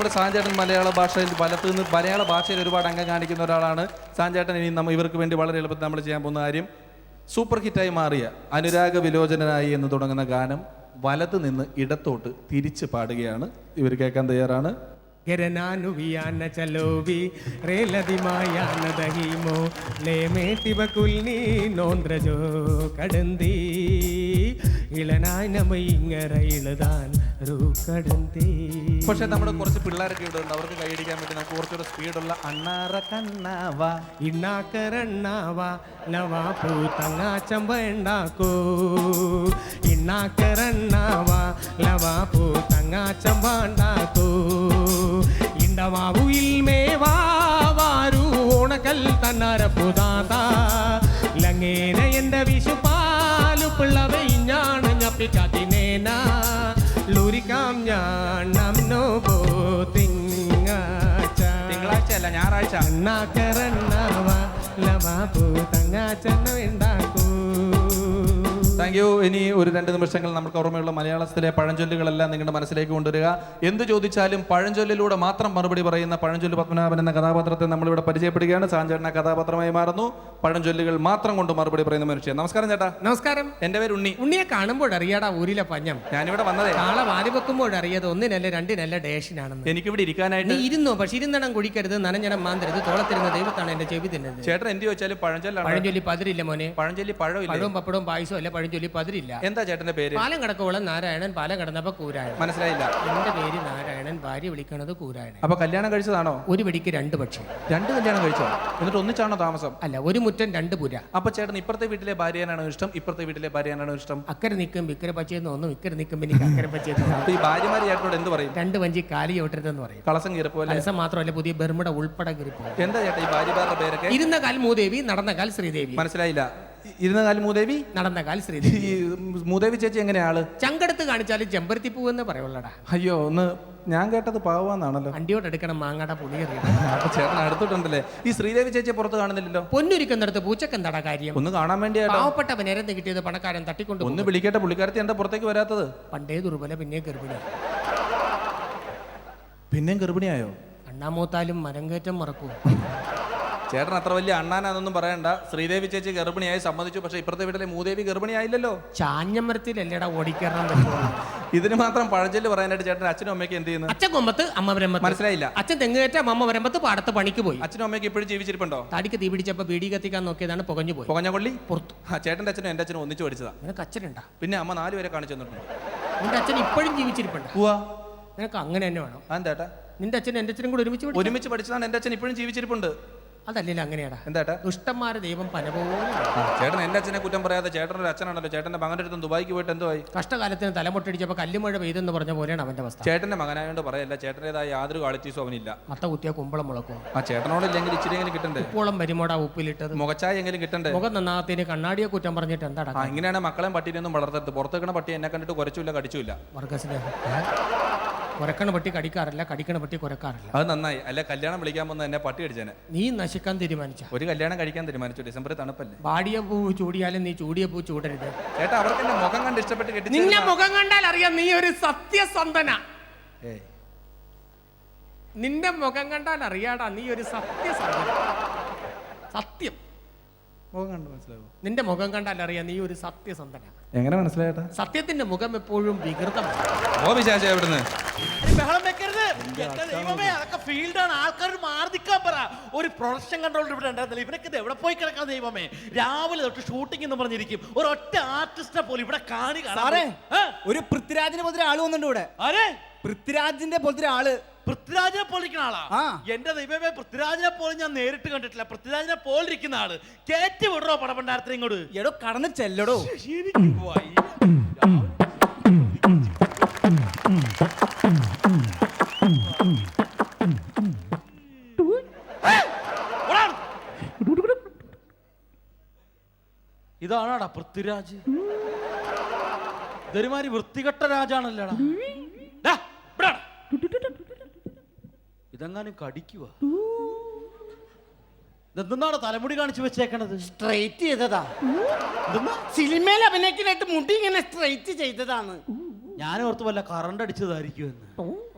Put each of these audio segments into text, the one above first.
നമ്മുടെ സാഞ്ചേട്ടൻ മലയാള ഭാഷയിൽ വലത്ത് നിന്ന് മലയാള ഭാഷയിൽ ഒരുപാട് അംഗം കാണിക്കുന്ന ഒരാളാണ്. സാഞ്ചേട്ടൻ ഇനി നമ്മൾ ഇവർക്ക് വേണ്ടി വളരെ എളുപ്പത്തിൽ നമ്മൾ ചെയ്യാൻ പോകുന്ന കാര്യം സൂപ്പർ ഹിറ്റായി മാറിയ അനുരാഗ വിലോചനായി എന്ന് തുടങ്ങുന്ന ഗാനം വലത്ത് നിന്ന് ഇടത്തോട്ട് തിരിച്ച് പാടുകയാണ്. ഇവർ കേൾക്കാൻ തയ്യാറാണ്. ഗരനാനുവിയാന നോന്ദ്രജോ കടന്തീ. ഇളനായി നമ്മ ഇങ്ങനെ ഇളതാൻ പക്ഷെ നമ്മുടെ കുറച്ച് പിള്ളേരൊക്കെ ഇവിടെ അവർക്ക് കൈയടിക്കാൻ പറ്റുന്ന കുറച്ചുകൂടെ സ്പീഡുള്ള അണ്ണാറ കണ്ണാവ. ഇണ്ണാക്കരണ്ണാവ നവാ പൂ തങ്ങാച്ചമ്പ ഉണ്ടാക്കൂ ഇണ്ണാക്കരണ്ണാവ ലവാ തങ്ങാച്ചമ്പ ഉണ്ടാക്കൂ ഇണ്ടമാവുയിൽ മേവാരു ഓണക്കൽ തന്നാര പുതാത ലങ്ങേന എന്റെ വിശുപാലു പിള്ളവയും ഞപ്പിക്കാത്തിനേന ലൂരിക്കാം ഞാൻ നമ്മോ പോ തിങ്ങാച്ച തിങ്കളാഴ്ച അല്ല ഞായറാഴ്ച അണ്ണാക്കരണ്ണാവ ലവാപു തങ്ങാച്ചെണ്ണ ഉണ്ടാക്കൂ താങ്ക് യു ഇനി ഒരു രണ്ട് നിമിഷങ്ങൾ നമുക്ക് ഓർമ്മയുള്ള മലയാളത്തിലെ പഴഞ്ചൊല്ലുകളെല്ലാം നിങ്ങളുടെ മനസ്സിലേക്ക് കൊണ്ടുവരിക. എന്ത് ചോദിച്ചാലും പഴഞ്ചൊല്ലിലൂടെ മാത്രം മറുപടി പറയുന്ന പഴഞ്ചൊല്ല് പത്മനാഭൻ എന്ന കഥാപാത്രത്തെ നമ്മളിവിടെ പരിചയപ്പെടുകയാണ്. സാഞ്ചേട്ടന കഥാപാത്രമായി മാറുന്നു. പഴഞ്ചൊല്ലുകൾ മാത്രം കൊണ്ട് മറുപടി പറയുന്ന മനുഷ്യൻ. നമസ്കാരം ചേട്ടാ. നമസ്കാരം. എന്റെ പേര് ഉണ്ണി. ഉണ്ണിയെ കാണുമ്പോൾ അറിയാടാ ഊരിലെ പഞ്ഞം. ഞാനിവിടെ വന്നതേ. നാളെ വാരി വെക്കുമ്പോൾ അറിയത് ഒന്നിനല്ല രണ്ടിനല്ല ഡേഷനാണെന്ന്. എനിക്കിവിടെ ഇരിക്കാനായിട്ട് നീ ഇരുന്നോ? പക്ഷെ ഇരുന്നണം കുടിക്കരുത് നനഞ്ഞണം മാന്തരുത്. തോളത്തിരുന്ന ദൈവത്താണ് എന്റെ ചെവി തിന്നത് ചേട്ടൻ എന്ത് ചോദിച്ചാലും പഴഞ്ചൊല്ലാണ്. പഴഞ്ചൊല്ലി പതിരില്ല മോനെ. പഴഞ്ചൊല്ലി പഴമില്ല? പഴവും പപ്പടവും പായസവും അല്ല പഴഞ്ചൊല്ലി പതിരില്ല എന്താ ചേട്ടന്റെ പേര്? പാലം കിടക്കോളം നാരായണൻ പാലം കിടന്നപ്പോ കൂരായണൻ. മനസ്സിലായില്ല. എന്റെ പേര് നാരായണൻ ഭാര്യ വിളിക്കണത് കൂരായണൻ. അപ്പൊ കല്യാണം കഴിച്ചതാണോ? ഒരു വെടിക്ക് രണ്ട് പക്ഷി. രണ്ട് കല്യാണം കഴിച്ചോ? എന്നിട്ട് ഒന്നിച്ചാണോ താമസം? അല്ല ഒരു മുറ്റം രണ്ട് പുര. അപ്പൊ ചേട്ടൻ ഇപ്പുറത്തെ വീട്ടിലെ ഭാര്യയാണോ ഇഷ്ടം? ഇപ്പുറത്തെ വീട്ടിലെ ഭാര്യയാണോ ഇഷ്ടം? അക്കരെ നിൽക്കും വിക്കരെ പച്ചയെന്ന് ഒന്നും ഇക്കരെ നിൽക്കും പിന്നെ അക്കരെ പച്ചയെന്ന്. അപ്പൊ ഈ ഭാര്യമാര് ചേട്ടനോട് എന്ത് പറയും? രണ്ട് വഞ്ചി കാലി ചോട്ടരുതെന്ന് പറയും. കളസം കീറിപ്പോലെ കളസം മാത്രമല്ല പുതിയ ബെർമുട ഉൾപ്പെടെ കീറിപ്പോ എന്താ ചേട്ടാ ഈ ഭാര്യമാരുടെ പേരൊക്കെ? ഇരുന്ന കാൽ മൂദേവി നടന്ന കാൽ ശ്രീദേവി. മനസ്സിലായില്ല. ഇരുന്ന കാലം മൂദേവി? നടന്ന കാൽ ശ്രീദേവി. ഈ മൂദേവി ചേച്ചി എങ്ങനെയാ ആൾ? ചങ്കെടുത്ത് കാണിച്ചാലും ചെമ്പരത്തി പൂവെന്ന് പറയുള്ളടാ. അയ്യോ ഒന്ന് ഞാൻ കേട്ടത് പാവാന്നാണല്ലോ. വണ്ടിയോട് എടുക്കണം മാങ്ങാട പുളിയറിയണം അപ്പൊ ചേട്ടൻ അടുത്തിട്ടുണ്ടല്ലേ? ഈ ശ്രീദേവി ചേച്ചിയെ പുറത്ത് കാണുന്നില്ലല്ലോ? പൊന്നൊരുക്കുന്നിടത്ത് പൂച്ചക്കെന്താടാ കാര്യം? ഒന്ന് കാണാൻ വേണ്ടിയാട്ടോ പാവപ്പെട്ടവൻ നേരത്തെ കിട്ടിയത് പണക്കാരൻ തട്ടിക്കൊണ്ട് ഒന്ന് വിളിക്കട്ടെ പുള്ളിക്കാരത്തി എന്താ പുറത്തേക്ക് വരാത്തത്? പണ്ടേ ദുർബല പിന്നെ ഗർഭിണി. പിന്നെയും ഗർഭിണിയായോ? അണ്ണാമൂത്താലും മരം കയറ്റം മറക്കൂ. ചേട്ടൻ അത്ര വലിയ അണ്ണാനാന്നൊന്നും പറയണ്ട. ശ്രീദേവി ചേച്ചി ഗർഭിണിയായി സമ്മതിച്ചു. പക്ഷെ ഇപ്പുറത്തെ വീട്ടിലെ മൂദേവി ഗർഭിണിയായില്ലല്ലോ. ചാഞ്ഞമരത്തിലല്ലേടാ പറ്റുള്ളൂ. ഇതിന് മാത്രം പഴഞ്ചൊല്ല് പറയാനായിട്ട് ചേട്ടൻ അച്ഛനും അമ്മയ്ക്ക് എന്ത് ചെയ്യുന്നു? അച്ഛൻ കൊമ്പത്ത് അമ്മ വരമ്പത്ത്. മനസ്സിലായില്ല. അച്ഛൻ തെങ്ങുകയറ്റ അമ്മ വരമ്പത്ത് പാടത്ത് പണിക്ക് പോയി. അച്ഛനും അമ്മയ്ക്ക് ഇപ്പോഴും ജീവിച്ചിരിപ്പുണ്ടോ? തടിക്ക് തീ പിടിച്ചപ്പോ ബീഡി കത്തിക്കാൻ നോക്കിയതാണ് പുകഞ്ഞു പോയി. പുകഞ്ഞ കൊള്ളി പുറത്തു. ആ ചേട്ടന്റെ അച്ഛനും എന്റെ അച്ഛനും ഒന്നിച്ചു പഠിച്ചതാ. നിനക്ക് അച്ഛനുണ്ടാ? പിന്നെ അമ്മ നാല് പേരെ കാണിച്ചു തന്നിട്ടുണ്ട്. നിന്റെ അച്ഛൻ ഇപ്പോഴും ജീവിച്ചിരിപ്പുണ്ട്. പോവാ നിനക്ക് അങ്ങനെ തന്നെ വേണം. ആ ഏട്ടാ നിന്റെ അച്ഛൻ എന്റെ അച്ഛനും കൂടെ ഒരുമിച്ച് പഠിച്ചു ഒരുമിച്ച് പഠിച്ചതാണ് എന്റെ അച്ഛൻ ഇപ്പോഴും ജീവിച്ചിരിപ്പുണ്ട്. അതല്ലേ അങ്ങനെയാടാ. എന്താട്ടാ? ദുഷ്ടന്മാരെ ദൈവം പല പോലെ ആ, ചേട്ടൻ എന്റെ അച്ഛനെ കുറ്റം പറയാതെ ചേട്ടന്റെ ഒരു അച്ഛനാണല്ലോ. ചേട്ടന്റെ മകന്റെ അടുത്ത് ദുബായിക്ക് പോയിട്ട് എന്തോ ആയി? കഷ്ടകാലത്തിന് തലമുട്ടടിച്ചപ്പോൾ കല്ലുമഴ പെയ്തെന്ന് പറഞ്ഞ പോലെയാണ് അവന്റെ അവസ്ഥ. ചേട്ടന്റെ മകനായോണ്ട് പറയല്ല ചേട്ടന്റെതായ യാതൊരു ക്വാളിറ്റീസും അവനില്ല. അത്ത കുത്തിയ കുമ്പളം മുളക്കും ആ ചേട്ടനോടില്ലെങ്കിൽ ഇച്ചിരിയെങ്കിലും കിട്ടണ്ടേ? ഉപ്പോളം വരുമോടാ ഉപ്പിലിട്ടത്? മുഖച്ചായ എങ്കിലും കിട്ടണ്ടേ? മുഖം നന്നാകത്തിന് കണ്ണാടിയെ കുറ്റം പറഞ്ഞിട്ട് എന്താടാ ആ ഇങ്ങനെയാണ് മക്കളെയും പട്ടീനെയൊന്നും വളർത്തരുത്. പുറത്തേക്കണ പട്ടി എന്നെ കണ്ടിട്ട് കുറച്ചില്ല കടിച്ചില്ല വർഗസ്നേഹം കുരക്കണ പട്ടി കടിക്കാറില്ല കടിക്കണ പട്ടി കുരക്കാറില്ല അത് നന്നായി. അല്ല കല്യാണം വിളിക്കാൻ വന്ന എന്നെ പട്ടി അടിച്ചേനെ. നീ നശിക്കാൻ തീരുമാനിച്ച. ഒരു കല്യാണം കഴിക്കാൻ തീരുമാനിച്ചു. ഡിസംബറിൽ തണുപ്പല്ലേ? വാടിയ പൂ ചൂടിയാലും നീ ചൂടിയ പൂ ചൂടരുത്. ചേട്ടാ അവർക്ക് എന്റെ മുഖം കണ്ട് ഇഷ്ടപ്പെട്ട് കെട്ടി നിന്നെ മുഖം കണ്ടാൽ അറിയാം നീ ഒരു സത്യസന്ധന. നിന്റെ മുഖം കണ്ടാൽ അറിയാടാ നീ ഒരു സത്യസന്ധന. സത്യം. മുഖം കണ്ട് മനസ്സിലാവും? നിന്റെ മുഖം കണ്ടാൽ അറിയാം നീ ഒരു സത്യസന്ധന. എങ്ങനെ മനസ്സിലായേട്ടാ? സത്യത്തിന്റെ മുഖം എപ്പോഴും വികൃതമാണ്. ഓ വിശേഷം എവിടുന്ന്? ബഹളം വെക്കരുത്. എന്റെ ദൈവമേ അതൊക്കെ ഫീൽഡാണ് ആൾക്കാർ മാറി നിൽക്കാൻ പറ. ഒരു പ്രൊഡക്ഷൻ കൺട്രോളർ ഇവിടെ ഉണ്ടായിരുന്നില്ല. ഇവനൊക്കെ ഇത് എവിടെ പോയി കിടക്കാൻ ദൈവമേ? രാവിലെ തൊട്ട് ഷൂട്ടിംഗ് എന്ന് പറഞ്ഞിരിക്കും. ഒരു ഒറ്റ ആർട്ടിസ്റ്റിനെ പോലും ഇവിടെ കാണി സാറേ ഒരു പൃഥ്വിരാജിനെ പോലത്തെ ആൾ വന്നിട്ടുണ്ട് ഇവിടെ. ആരെ? പൃഥ്വിരാജിന്റെ പോലത്തെ ആൾ പൃഥ്വിരാജിനെ പോലിരിക്കുന്ന ആളാ. ആ. എന്റെ ദൈവമേ പൃഥ്വിരാജിനെ പോലും ഞാൻ നേരിട്ട് കണ്ടിട്ടില്ല. പൃഥ്വിരാജിനെ പോലിരിക്കുന്ന ആൾ. കേറ്റി വിടറോ പടപണ്ടാരത്തിന് ഇങ്ങോട്ട്? എടോ കടന്ന് ചെല്ലടോ. എനിക്ക് വയ്യ. ഏ, ഓടാ. ഇതാണാടാ പൃഥ്വിരാജ്. ഇതൊരുമാതിരി വൃത്തികെട്ട രാജാണല്ലേടാ ഡാ, ഇവിടെ വാടാ. ഇതെങ്ങാനും കടിക്കുക ഇതെന്താണ് തലമുടി കാണിച്ചു വെച്ചേക്കണത്? സ്ട്രൈറ്റ് ചെയ്തതാ. സിനിമയിൽ അഭിനയിക്കാനായിട്ട് മുടി ഇങ്ങനെ സ്ട്രൈറ്റ് ചെയ്തതാണ്. ഞാൻ ഓർത്ത് വല്ല കറണ്ട് അടിച്ചതായിരിക്കും എന്ന്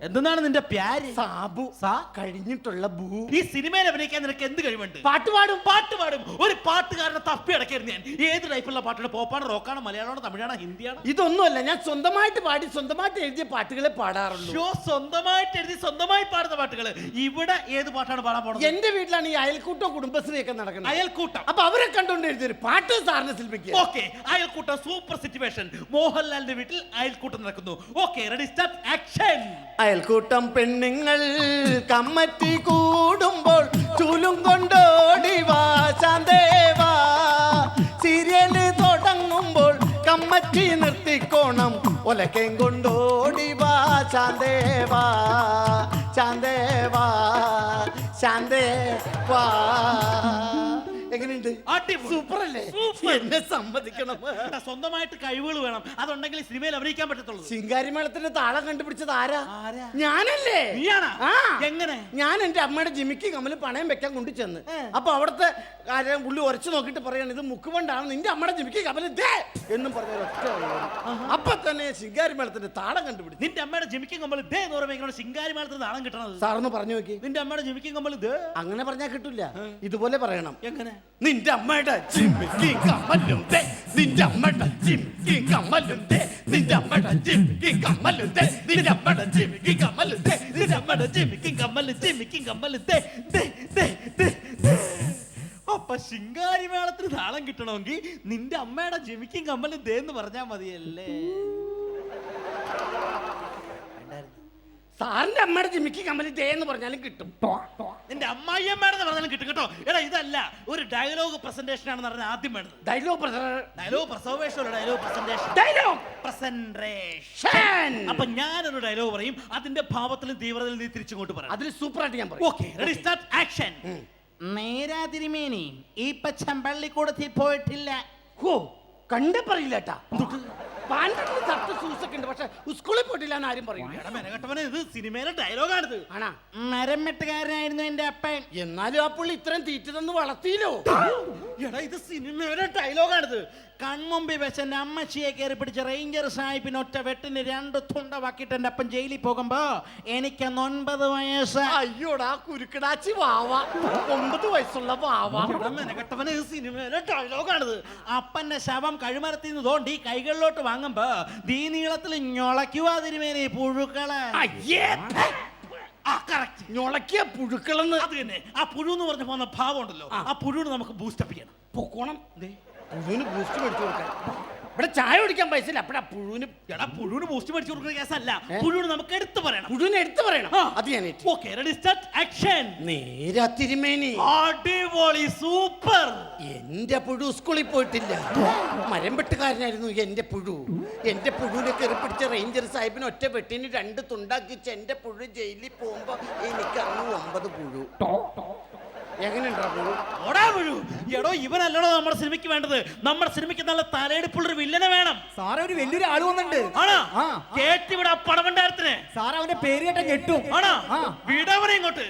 എന്താണ് നിന്റെ പ്യാര്? സാബു. സാ? കഴിഞ്ഞിട്ടുള്ള ഭൂ. ഈ സിനിമയിൽ അഭിനയിക്കാൻ നിനക്ക് എന്ത് കഴിവുണ്ട്? പാട്ട് പാടും. പാട്ട് പാടും. ഒരു പാട്ടുകാരനെ തപ്പി അടക്കായിരുന്നു ഞാൻ. ഏത് ടൈപ്പുള്ള പാട്ടാണ്? പോപ്പാണ് റോക്കാണ് മലയാളമാണ് തമിഴാണോ ഹിന്ദിയാണോ? ഇതൊന്നുമല്ല. ഞാൻ സ്വന്തമായിട്ട് പാടി സ്വന്തമായിട്ട് എഴുതിയ പാട്ടുകളെ പാടാറുള്ളൂ. ഷോ സ്വന്തമായിട്ട് എഴുതി സ്വന്തമായി പാടുന്ന പാട്ടുകൾ ഇവിടെ ഏത് പാട്ടാണ് പാടാൻ പോകുന്നത് എന്റെ വീട്ടിലാണ് ഈ അയൽക്കൂട്ടോ കുടുംബശ്രീയൊക്കെ നടക്കുന്നത്. അയൽക്കൂട്ടം. അപ്പൊ അവരെ കണ്ടുകൊണ്ട് എഴുതിയൊരു പാട്ട് സാറിന് ശില്പിക്കുക. ഓക്കെ. അയൽക്കൂട്ടം സൂപ്പർ സിറ്റുവേഷൻ. മോഹൻലാലിന്റെ വീട്ടിൽ അയൽക്കൂട്ടം നടക്കുന്നു. ഓക്കെ റെഡി സ്റ്റാർട്ട് ആക്ഷൻ അയൽക്കൂട്ടം പെണ്ണുങ്ങൾ കമ്മറ്റി കൂടുമ്പോൾ ചൂലും കൊണ്ടോടി വാശാന്തേവാ സീരിയൽ തുടങ്ങുമ്പോൾ കമ്മറ്റി നിർത്തിക്കോണം ഒലക്കേം കൊണ്ടോടി വാശാന്തേവാ ശാന്തേവാ ശാന്തേവാ. എങ്ങനെയുണ്ട്. സൂപ്പർ. അല്ലേ എന്നെ സമ്മതിക്കണം. സ്വന്തമായിട്ട് കഴിവുകൾ വേണം. അതുണ്ടെങ്കിൽ സിനിമയിൽ അഭിനയിക്കാൻ പറ്റത്തുള്ളൂ. ശിങ്കാരിമേളത്തിന്റെ താളം കണ്ടുപിടിച്ചത് ആരാ? ആരാ? ഞാനല്ലേ? നീയാണോ? ആ. എങ്ങനെ? ഞാൻ എന്റെ അമ്മയുടെ ജിമിക്ക് കമ്മൽ പണയം വെക്കാൻ കൊണ്ടു ചെന്ന്. അപ്പൊ അവിടുത്തെ കാര്യം പുള്ളി ഉരച്ചു നോക്കിട്ട് പറയാണ് ഇത് മുക്കുകൊണ്ടാണ് നിന്റെ അമ്മയുടെ ജിമിക്ക് കമ്മൽ ദേ! എന്നും പറഞ്ഞ ഒറ്റ അപ്പൊ തന്നെ ശിങ്കാരിമേളത്തിന്റെ താളം കണ്ടുപിടിച്ചു. നിന്റെ അമ്മയുടെ ജിമിക്കും കമ്പൽ ദേ എന്ന് പറയുമ്പോൾ ശിങ്കാരി മേളത്തിന്റെ താളം കിട്ടണത്? സാറൊന്ന് പറഞ്ഞു നോക്കി. നിന്റെ അമ്മയുടെ ജിമിക്കും കമ്മൽ ദേ. അങ്ങനെ പറഞ്ഞാൽ കിട്ടില്ല ഇതുപോലെ പറയണം. എങ്ങനെ? നിന്റെ അമ്മയുടെ ജിമിക്ക് കമ്മലും നിന്റെ അമ്മയുടെ ജിമിക്ക് കമ്മലും നിന്റെ അമ്മയുടെ ജിമിക്ക് കമ്മലും നിന്റെ അമ്മയുടെ ജിമിക്ക് കമ്മലും നിന്റെ അമ്മയുടെ ദേ ദേ ദേ ദേ ദേ. അപ്പൊ ശിങ്കാരി മേളത്തിന് താളം കിട്ടണമെങ്കിൽ നിന്റെ അമ്മയുടെ ജിമിക്കും കമ്മലും ദേ എന്ന് പറഞ്ഞാ മതിയല്ലേ? സാറിന്റെ അമ്മയുടെ ജിമിക്ക് കമ്പനി ദേ എന്ന് പറഞ്ഞാലും കിട്ടും. നിന്റെ അമ്മായിയമ്മയുടെ പറഞ്ഞാലും കിട്ടും കേട്ടോ. എടാ ഇതല്ല ഒരു ഡയലോഗ് പ്രസന്റേഷൻ ആണെന്ന് പറഞ്ഞാൽ ആദ്യം വേണ്ടത്. Dialogue dialogue presentation dialogue presentation dialogue presentation അപ്പൊ ഞാനൊരു ഡയലോഗ് പറയും അതിന്റെ ഭാവത്തിലും തീവ്രതയിലും നീ തിരിച്ചുകൊണ്ട് പറയാം അതിൽ സൂപ്പർ ആയിട്ട് ഞാൻ പറയും. ഓക്കെ റെഡി സ്റ്റാർട്ട് ആക്ഷൻ നേരാ തിരുമേനി ഈ പച്ചമ്പള്ളിക്കൂടത്തിൽ പോയിട്ടില്ല. ഹോ കണ്ടേ പറയില്ല കേട്ടാ ഉണ്ട് പക്ഷെ സ്കൂളിൽ പോയിട്ടില്ല എന്ന് ആരും പറയില്ല. എടാ മെനകെട്ടവനെ ഇത് സിനിമയിലെ ഡയലോഗാണിത് ആണാ? മരം വെട്ടുകാരനായിരുന്നു എന്റെ അപ്പൻ. എന്നാലും ആ പുള്ളി ഇത്രയും തീറ്റ തന്ന് വളർത്തിയില്ലോ? എടാ ഇത് സിനിമയുടെ ഡയലോഗാണിത് കൺമുമ്പിൽ വെച്ച് അമ്മച്ചിയെ കയറി പിടിച്ച റേഞ്ചർ സാഹിബിന് ഒറ്റ വെട്ടിന് രണ്ട് തുണ്ടവാക്കിയിട്ട് എന്റെ അപ്പൻ ജയിലിൽ പോകുമ്പോ എനിക്ക് അന്ന് ഒൻപത് വയസ്സ്. അയ്യോടാ കുരുക്കിടാച്ചി വാവ. ഒമ്പത് വയസ്സുള്ള വാവ. എടാ മെനകെട്ടവനെ ഇത് സിനിമയിലെ ഡയലോഗാണിത് അപ്പന്റെ ശവം കഴുമരത്തിൽ നിന്ന് തോണ്ടി കൈകളിലോട്ട് വാങ്ങുമ്പോ ദീ നീളത്തിൽ ഞൊളയ്ക്കുവാ തിരുമേനി പുഴുക്കളെ. അയ്യേ ആ കറക്റ്റ് ഞൊളക്കിയ പുഴുക്കളെന്ന്. അത് തന്നെ. ആ പുഴു എന്ന് പറഞ്ഞ പോകുന്ന ഭാവം ഉണ്ടല്ലോ ആ പുഴുവിന് നമുക്ക് ബൂസ്റ്റപ്പ് ചെയ്യണം. പൊക്കോണം. പുഴുവിന് ബൂസ്റ്റ് മേടിച്ചു കൊടുക്കാൻ. ഇവിടെ ചായ കുടിക്കാൻ പൈസ ഇല്ല അപ്പഴാ പുഴുവിന് എടാ പുഴുവിന് ബൂസ്റ്റ് മേടിച്ചു കൊടുക്കുന്ന കേസല്ല പുഴുവിന് നമുക്ക് എടുത്തു പറയണം. പുഴുവിനെ എടുത്തു പറയണം. അത് ഞാൻ ഏറ്റു. ഓക്കെ റെഡി സ്റ്റാർട്ട് ആക്ഷൻ നേരാ തിരുമേനി. അടിപൊളി സൂപ്പർ എന്റെ പുഴു സ്കൂളിൽ പോയിട്ടില്ല. മരം വെട്ടുകാരനായിരുന്നു എന്റെ പുഴു. എന്റെ പുഴുവിനെ കയറി പിടിച്ച റേഞ്ചർ സാഹിബിന് ഒറ്റ വെട്ടിന് രണ്ട് തുണ്ടാക്കിച്ച് എന്റെ പുഴു ജയിലിൽ പോകുമ്പോ എനിക്ക് അന്ന് ഒമ്പത് പുഴു. എടോ ഇവനല്ലടോ നമ്മുടെ സിനിമയ്ക്ക് വേണ്ടത്. നമ്മുടെ സിനിമയ്ക്ക് നല്ല തലയെടുപ്പുള്ളൊരു വില്ലനെ വേണം. സാറേ ഒരു വലിയൊരു ആൾ വന്നിട്ടുണ്ട്. ആണോ? ആ. കേട്ടിവിടെ പടമണ്ടാരത്തിന് സാർ അവന്റെ പേര് കേട്ട ഞെട്ടും. ആണോ? ആ. വിടവനെ ഇങ്ങോട്ട്.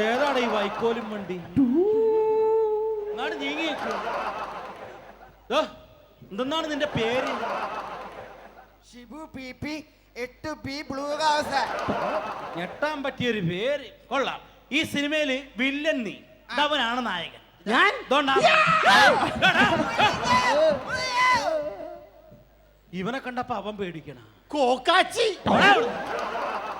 ഏതാണ് ഈ വൈക്കോലും വണ്ടി? നാട് നീങ്ങി. എന്തെന്നാണ് നിന്റെ പേര്? ഷിബു പി പി എട്ട് പി ബ്ലൂ ഹൗസ് ഞെട്ടാൻ പറ്റിയൊരു പേര്. കൊള്ളാം. ഈ സിനിമയിൽ വില്ലൻ നീ. അവനാണ് നായകൻ. ഞാൻ. ഇവനെ കണ്ടപ്പോ അവൻ പേടിക്കണ. കോക്കാച്ചി!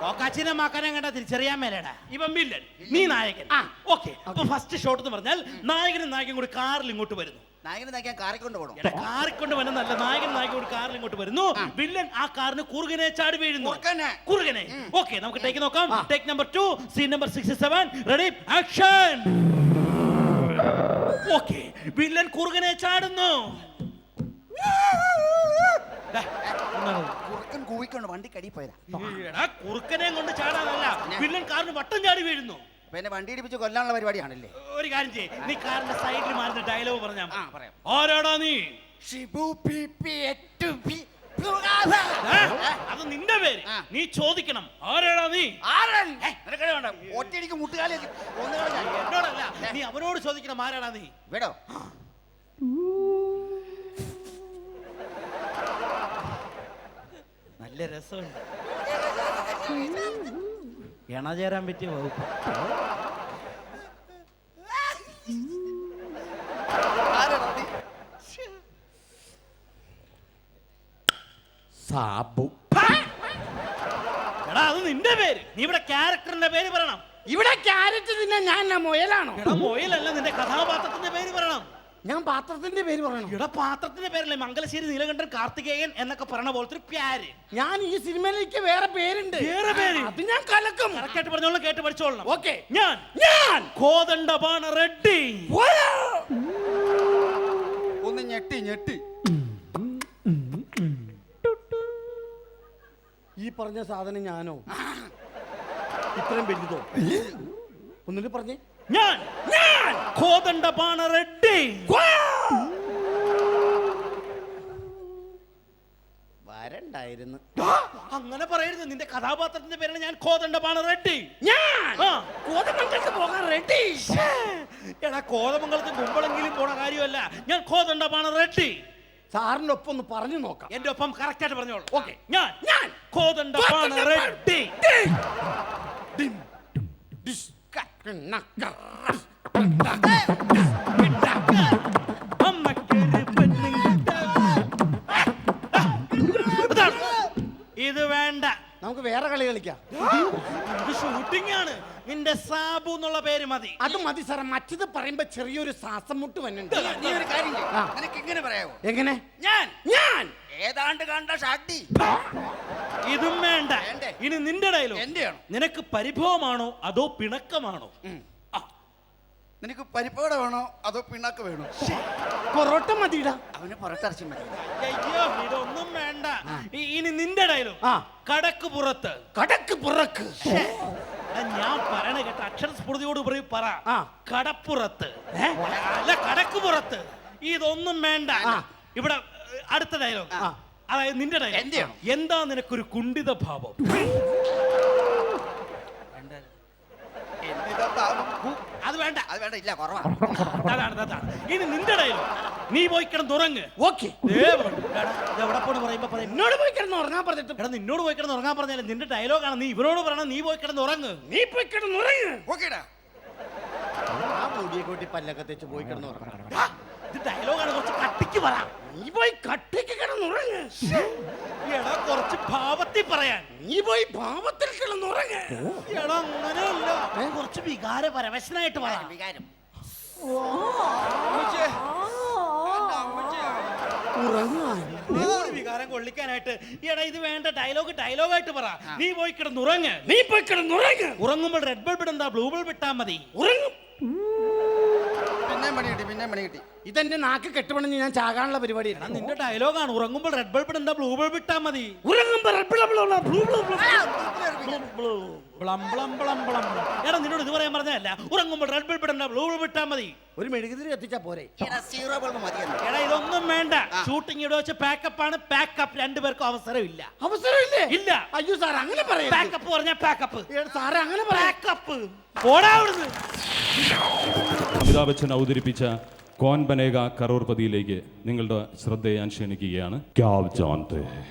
ഓക്കാച്ചിനെ മാക്കാനെ കണ്ട തിരിച്ചറിയാൻ മേലേടാ. ഇവൻ വില്ലൻ. നീ നായകൻ. ആ ഓക്കെ. അപ്പൊ ഫസ്റ്റ് ഷോട്ട് എന്ന് പറഞ്ഞാൽ നായകനും നായകൻ കൂടി കാറിൽ ഇങ്ങോട്ട് വരുന്നു. നായകനെ നയിക്കാൻ കാറിക്കൊണ്ട് പോകണം എടാ കാറിൽ കൊണ്ട് നായകൻ നായകൻ കൂടി കാറിൽ ഇങ്ങോട്ട് വരുന്നു. വില്ലൻ ആ കാറിന് കുറുകനെ ചാടി വീഴുന്നു. കുറുക്കനെ. കുറുകനെ. ഓക്കെ നമുക്ക് ടേക്ക് നോക്കാം. Take number two scene number sixty seven ready action okay. Villain കുറുകനെ ചാടുന്നു? കുറുക്കൻ കൂവിക്കൊണ്ട് വണ്ടി കടി പോയതാ. എടാ, കുറുക്കനെ കൊണ്ട് ചാടാനല്ല. വില്ലൻ കാറിന് വട്ടം ചാടി വീഴുന്നു. പിന്നെ വണ്ടി ഇടിപ്പിച്ച് കൊല്ലാനുള്ള പരിപാടിയാണല്ലേ? ഒരു കാര്യം ചെയ്യ്. നീ കാറിന്റെ സൈഡിൽ മാറുന്ന ഡയലോഗ് പറഞ്ഞാ ആ, പറയാം. ആരാടാ നീ? ഷിബു പി പി എട്ട് പി ബ്ലൂഗാസ് അത് നിന്റെ പേര്. നീ ചോദിക്കണം. ആരാടാ നീ? ആരൻ ഒറ്റയടിക്ക് മുട്ടുകാലി ഒന്നുകളെ ഞാൻ എന്നോടല്ല. നീ അവനോട് ചോദിക്കണം ആരാടാ നീ? വിടോ. നല്ല രസമുണ്ട്. ഇണചേരാൻ പറ്റിയ വകുപ്പ്. സാബു. എടാ അത് നിന്റെ പേര്. നീ ഇവിടെ ക്യാരക്ടറിന്റെ പേര് പറയണം. ഇവിടെ ക്യാരറ്റ് നിന്നെ ഞാൻ എന്നാ മുയലാണോ? എടാ മൊയിലല്ല നിന്റെ കഥാപാത്രത്തിന്റെ പേര് പറയണം. ഞാൻ പാത്രത്തിന്റെ പേര് പറയണം. ഇവിടെ പാത്രത്തിന്റെ പേരല്ലേ? മംഗലശ്ശേരി നീലകണ്ഠൻ കാർത്തികേയൻ എന്നൊക്കെ പറയണ പോലത്തെ ഒരു പ്യാര്. ഞാൻ ഈ സിനിമയിലേക്ക് വേറെ പേരുണ്ട്. വേറെ പേര്? അത് ഞാൻ കലക്കും. കറക്റ്റായിട്ട് പറഞ്ഞോളാം കേട്ട് പഠിച്ചോളണം. ഓക്കെ. ഞാൻ. ഞാൻ. കോദണ്ഡപാണ റെഡ്ഡി? ഒന്ന് ഞെട്ടി ഞെട്ടി. ഈ പറഞ്ഞ സാധനം ഞാനോ? ഇത്രയും വലുതോ? ഒന്നിട്ട് പറഞ്ഞേ. ഞാൻ. ഞാൻ പാണ റെഡ്ഡി വരണ്ടായിരുന്നു. അങ്ങനെ പറയരുത്. നിന്റെ കഥാപാത്രത്തിന്റെ പേരാണ് ഞാൻ കോദണ്ഡപാണ റെഡ്ഡി ഞാൻ. കോതമംഗലത്ത് പോകാൻ റെഡി. എടാ കോതമംഗലത്ത് കുമ്പളെങ്കിലും പോണ കാര്യമല്ല. ഞാൻ കോദണ്ഡപാണ റെഡ്ഡി സാറിന്റെ ഒപ്പം ഒന്ന് പറഞ്ഞു നോക്കാം. എന്റെ ഒപ്പം കറക്റ്റ് ആയിട്ട് പറഞ്ഞോളൂ. ഓക്കെ. ഞാൻ. ഞാൻ. കോദണ്ഡപാണ റെഡ്ഡി ഇതാണ്. ഇത് വേണ്ട. നമുക്ക് വേറെ കളി കളിക്കാം. ഷൂട്ടിംഗ് ആണ്. നിന്റെ സാബു എന്നുള്ള പേര് മതി. അത് മതി സാറേ. മറ്റത് പറയുമ്പോ ചെറിയൊരു ശ്വാസം മുട്ട് വന്നുണ്ട് നീ ഒരു കാര്യം ചെയ്യ്. ആ. നിനക്ക് ഇങ്ങനെ പറയാവോ? എങ്ങനെ? ഞാൻ. ഞാൻ. ഏതാണ്ട് കണ്ട ഷാട്ടി ഇതും വേണ്ട. വേണ്ടേ? ഇനി നിന്റെ ഡയലോഗ് എന്റെയാണോ? നിനക്ക് പരിഭവമാണോ അതോ പിണക്കമാണോ? നിനക്ക് പരിപ്പാട വേണോ? അതോ പിണ്ണാക്ക് വേണോ? പൊറോട്ട മതിടാ. അവന് പുറത്തിറച്ചി മതി. അയ്യോ ഇതൊന്നും വേണ്ട. ഇനി നിന്റെ ഡയലോഗ് ആ. കടക്ക് പുറത്ത്. കടക്ക് പുറക്ക്. ഞാൻ പറയണ കേട്ട അക്ഷരസ്ഫുടതയോട് പറയും പറ. ആ. കടപ്പുറത്ത്. അല്ല കടക്ക് പുറത്ത്. ഇതൊന്നും വേണ്ട. ഇവിടെ അടുത്ത ഡയലോഗ് ആ. അതായത് നിന്റെ ഡയലോഗ് എന്റെയാണോ? എന്താ നിനക്കൊരു കുണ്ടിത ഭാവം എന്തിതാ താപം? ഹു, അത് ഇല്ല കുറവാ. അതാണ് അതാണ് ഇനി നിന്റെ ഡയലോഗ് നീ പോയി കിടന്നുറങ്ങ് ഓക്കെ. എവിടെ പോണ് പറയുമ്പോ പറയും. എന്നോട് പോയി കിടന്ന് ഉറങ്ങാൻ പറഞ്ഞിട്ട്. എടാ നിന്നോട് പോയി കിടന്ന് ഉറങ്ങാൻ പറഞ്ഞാലും നിന്റെ ഡയലോഗാണ് നീ ഇവരോട് പറയണം നീ പോയി കിടന്ന് ഉറങ്ങ്. നീ പോയി കിടന്ന് ഉറങ്ങ്. ഓക്കേടാ. ആ മുടിയെ കൂട്ടി പല്ലൊക്കെ തെച്ച് പോയി കിടന്ന് ഉറങ്ങണം ഇത് ഡയലോഗാണ് കുറച്ച് കട്ടിക്ക് പറ. നീ പോയി കട്ടിക്ക് കിടന്നുറങ്ങ്. എടാ കുറച്ച് ഭാവത്തിൽ പറയാൻ. നീ പോയി ഭാവത്തിൽ കിടന്നുറങ്ങ്. എടാ അങ്ങനെയല്ല. കുറച്ച് വികാര. പരവശനായിട്ട് പറയാം വികാരം ഉറങ്ങാൻ. വികാരം കൊള്ളിക്കാനായിട്ട്. എടാ ഇത് വേണ്ട. ഡയലോഗ് ഡയലോഗായിട്ട് പറ. നീ പോയി കിടന്നുറങ്ങ്. നീ പോയി കിടന്നുറങ്ങ്. ഉറങ്ങുമ്പോൾ റെഡ് ബൾബ് ഇടണ്ട ബ്ലൂ ബൾബ് ഇട്ടാ മതി. ഉറങ്ങും. പിന്നെയും പണി കിട്ടി. ഇതെന്റെ നാക്ക് കെട്ടുപണിഞ്ഞ് ഞാൻ ചാകാനുള്ള പരിപാടി പരിപാടിയാണ് നിന്റെ ഡയലോഗാണ് ഉറങ്ങുമ്പോൾ റെഡ് ബൾബ് എന്താ ബ്ലൂ ബൾബ് ഇട്ടാ മതി. ഉറങ്ങുമ്പോ blue blue blue blue blue ബ്ലം ബ്ലം ബ്ലം ബ്ലം ബ്ലം. എടാ നിന്നോട് ഇത് പറയാൻ പറഞ്ഞതല്ല. ഉറങ്ങുമ്പോൾ റെഡ് ബൾബ് എന്താ ബ്ലൂ ബൾബ് ഇട്ടാ മതി. ഒരു മെഴുകുതിരി എത്തിച്ചാ പോരെ. സീറോ ബൾബ് മതിയെന്ന്. എടാ ഇതൊന്നും വേണ്ട. ഷൂട്ടിംഗ് ഇവിടെ വെച്ച് പാക്കപ്പ് ആണ്. പാക്കപ്പ് രണ്ടുപേർക്കും അവസരമില്ല. അവസരമില്ലേ? ഇല്ല. അയ്യോ സാർ അങ്ങനെ പറയാം പാക്കപ്പ് പറഞ്ഞ പാക്കപ്പ് സാറേ അങ്ങനെ പറയാം പാക്കപ്പ് പോടാ അവിടുന്ന്. അമിതാഭ് ബച്ചൻ അവതരിപ്പിച്ച കോൻ ബനേഗ കറോർപതിയിലേക്ക് നിങ്ങളുടെ ശ്രദ്ധ ഞാൻ ക്ഷണിക്കുകയാണ് क्या आप जानते हैं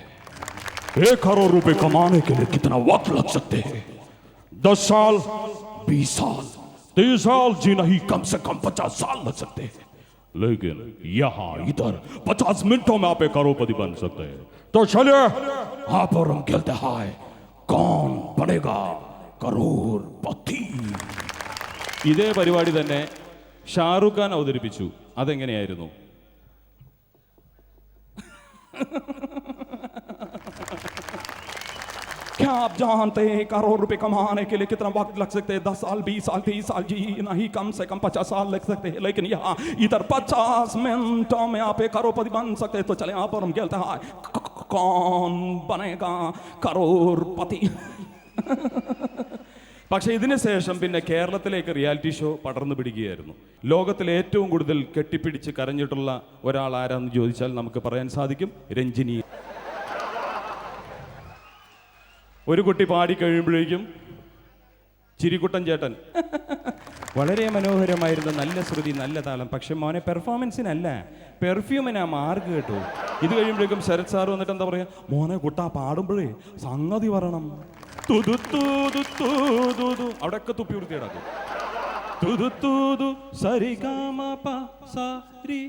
एक करोड़ रुपए कमाने के लिए कितना वक्त लग सकते हैं दस साल बीस साल तीस साल जी नहीं कम से कम पचास साल लग सकते हैं लेकिन यहाँ इधर पचास मिनटों में आप एक करोड़पति बन सकते हैं तो चलिए आप और हम खेलते हैं कौन बनेगा करोड़पति ഇതേ പരിപാടി തന്നെ ഷാറുഖ് ഖാൻ അവതരിപ്പിച്ചു അതെങ്ങനെയായിരുന്നു क्या आप जानते हैं करोड़ रुपए कमाने के लिए कितना वक्त लग सकते हैं दस साल बीस साल तीस साल जी नहीं कम से कम पचास साल लग सकते हैं लेकिन यहाँ इधर पचास मिनटों में आप एक करोड़पति बन सकते हैं तो चले आप और हम खेलते हैं क- क- कौन बनेगा करोड़पति പക്ഷേ ഇതിന് ശേഷം പിന്നെ കേരളത്തിലേക്ക് റിയാലിറ്റി ഷോ പടർന്നു പിടിക്കുകയായിരുന്നു. ലോകത്തിലെ ഏറ്റവും കൂടുതൽ കെട്ടിപ്പിടിച്ച് കരഞ്ഞിട്ടുള്ള ഒരാൾ ആരാന്ന് ചോദിച്ചാൽ നമുക്ക് പറയാൻ സാധിക്കും രഞ്ജിനി. ഒരു കുട്ടി പാടി കഴിയുമ്പോഴേക്കും ചിരിക്കുട്ടൻ ചേട്ടൻ. വളരെ മനോഹരമായിരുന്നു നല്ല ശ്രുതി നല്ല താളം. പക്ഷെ മോനെ പെർഫോമൻസിനല്ല പെർഫ്യൂമിനാ മാർക്ക് കേട്ടു. ഇത് കഴിയുമ്പോഴേക്കും ശരത് സാർ വന്നിട്ട് എന്താ പറയുക മോനെ കുട്ടാ പാടുമ്പോഴേ സംഗതി പറയണം അവിടെയൊക്കെ തുപ്പി വൃത്തിയിടാക്കും തുതു പ സാരി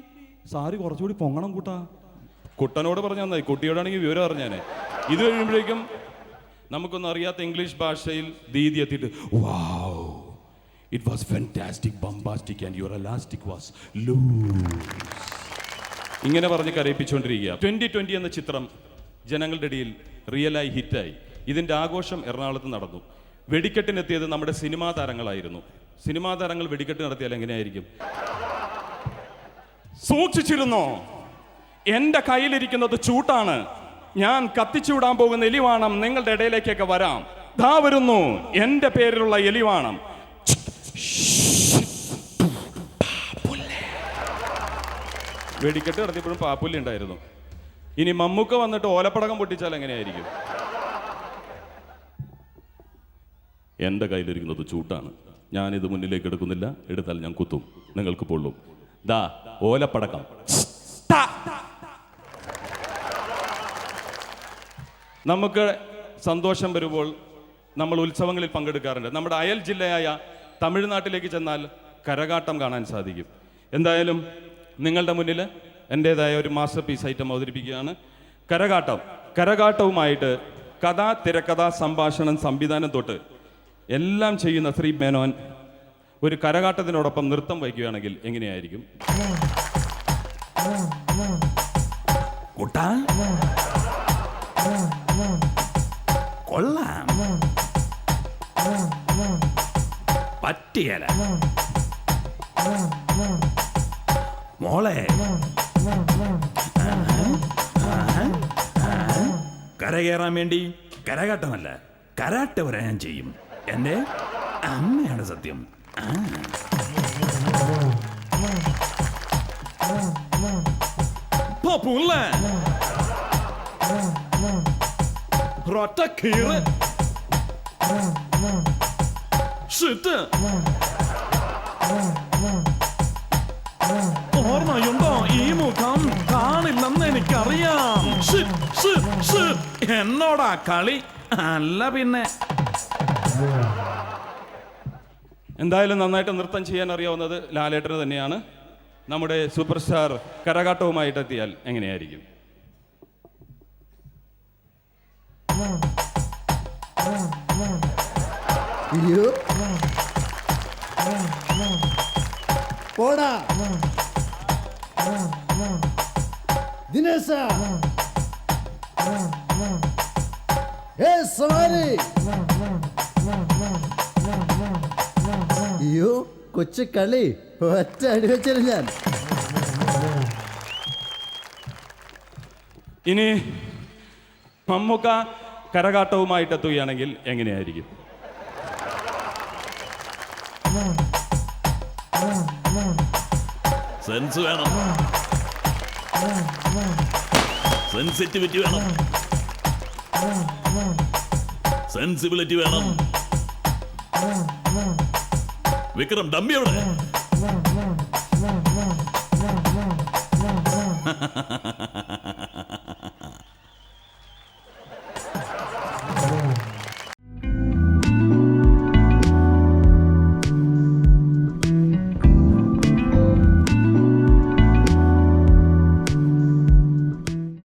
സാരി കുറച്ചുകൂടി പൊങ്ങണം കൂട്ടാ. കുട്ടനോട് പറഞ്ഞാൽ നന്നായി. കുട്ടിയോടാണെങ്കിൽ വിവരം അറിഞ്ഞാനെ ഇത് കഴിയുമ്പോഴേക്കും നമുക്കൊന്നും അറിയാത്ത ഇംഗ്ലീഷ് ഭാഷയിൽ ദീതി എത്തിയിട്ട് wow. It was fantastic bombastic and your elastic was loose ഇങ്ങനെ പറഞ്ഞ് കരയിപ്പിച്ചുകൊണ്ടിരിക്കുക ട്വന്റി ട്വന്റി എന്ന ചിത്രം ജനങ്ങളുടെ ഇടയിൽ റിയലായി ഹിറ്റായി ഇതിന്റെ ആഘോഷം എറണാകുളത്ത് നടന്നു. വെടിക്കെട്ടിനെത്തിയത് നമ്മുടെ സിനിമാ താരങ്ങളായിരുന്നു. സിനിമാ താരങ്ങൾ വെടിക്കെട്ട് നടത്തിയാൽ എങ്ങനെയായിരിക്കും? സൂക്ഷിച്ചിരുന്നോ? എന്റെ കയ്യിലിരിക്കുന്നത് ചൂട്ടാണ്. ഞാൻ കത്തിച്ചുവിടാൻ പോകുന്ന എലിവാണം നിങ്ങളുടെ ഇടയിലേക്കൊക്കെ വരാം. ദാ വരുന്നു. എന്റെ പേരിലുള്ള എലിവാണം. വെടിക്കെട്ട് നടത്തിയപ്പോഴും പാപ്പുല്ലി ഉണ്ടായിരുന്നു. ഇനി മമ്മൂക്ക വന്നിട്ട് ഓലപ്പടക്കം പൊട്ടിച്ചാൽ എങ്ങനെയായിരിക്കും? എന്റെ കയ്യിലിരിക്കുന്നത് ചൂട്ടാണ്. ഞാനിത് മുന്നിലേക്ക് എടുക്കുന്നില്ല. എടുത്താൽ ഞാൻ കുത്തും. നിങ്ങൾക്ക് പൊള്ളും. ദാ ഓലപ്പടക്കം. നമുക്ക് സന്തോഷം വരുമ്പോൾ നമ്മൾ ഉത്സവങ്ങളിൽ പങ്കെടുക്കാറുണ്ട്. നമ്മുടെ അയൽ ജില്ലയായ തമിഴ്നാട്ടിലേക്ക് ചെന്നാൽ കരകാട്ടം കാണാൻ സാധിക്കും. എന്തായാലും നിങ്ങളുടെ മുന്നിൽ എന്റേതായ ഒരു മാസ്റ്റർ പീസ് ഐറ്റം അവതരിപ്പിക്കുകയാണ്. കരകാട്ടം. കരകാട്ടവുമായിട്ട് കഥ തിരക്കഥ സംഭാഷണം സംവിധാനം തൊട്ട് എല്ലാം ചെയ്യുന്ന ശ്രീ മേനോൻ ഒരു കരകാട്ടത്തിനോടൊപ്പം നൃത്തം വയ്ക്കുകയാണെങ്കിൽ എങ്ങനെയായിരിക്കും? കുട്ടാ കൊള്ളാം. പറ്റിയല മോളെ. കരകയറാൻ വേണ്ടി കരകാട്ടമല്ല കരാട്ട് വരെ ഞാൻ ചെയ്യും. എന്റെ അമ്മയാണ് സത്യം. ഓർമ്മയുണ്ടോ ഈ മുഖം? കാണില്ലെന്ന് എനിക്കറിയാം. എന്നോടാ കളി. അല്ല പിന്നെ. എന്തായാലും നന്നായിട്ട് നൃത്തം ചെയ്യാൻ അറിയാവുന്നത് ലാലേട്ടന് തന്നെയാണ്. നമ്മുടെ സൂപ്പർ സ്റ്റാർ കരകാട്ടവുമായിട്ട് എത്തിയാൽ എങ്ങനെയായിരിക്കും? അയ്യോ പോടാ. ദിനേശ. ഏ സവാരി. കൊച്ചു കളി. ഒറ്റ അടി വെച്ചില്ല ഞാൻ. ഇനി മമ്മൂക്ക കരകാട്ടവുമായിട്ട് എത്തുകയാണെങ്കിൽ എങ്ങനെയായിരിക്കും? സെൻസ് വേണം. സെൻസിറ്റിവിറ്റി വേണം. സെൻസിബിലിറ്റി വേണം. വിക്രം ഡമ്മി എവിടെ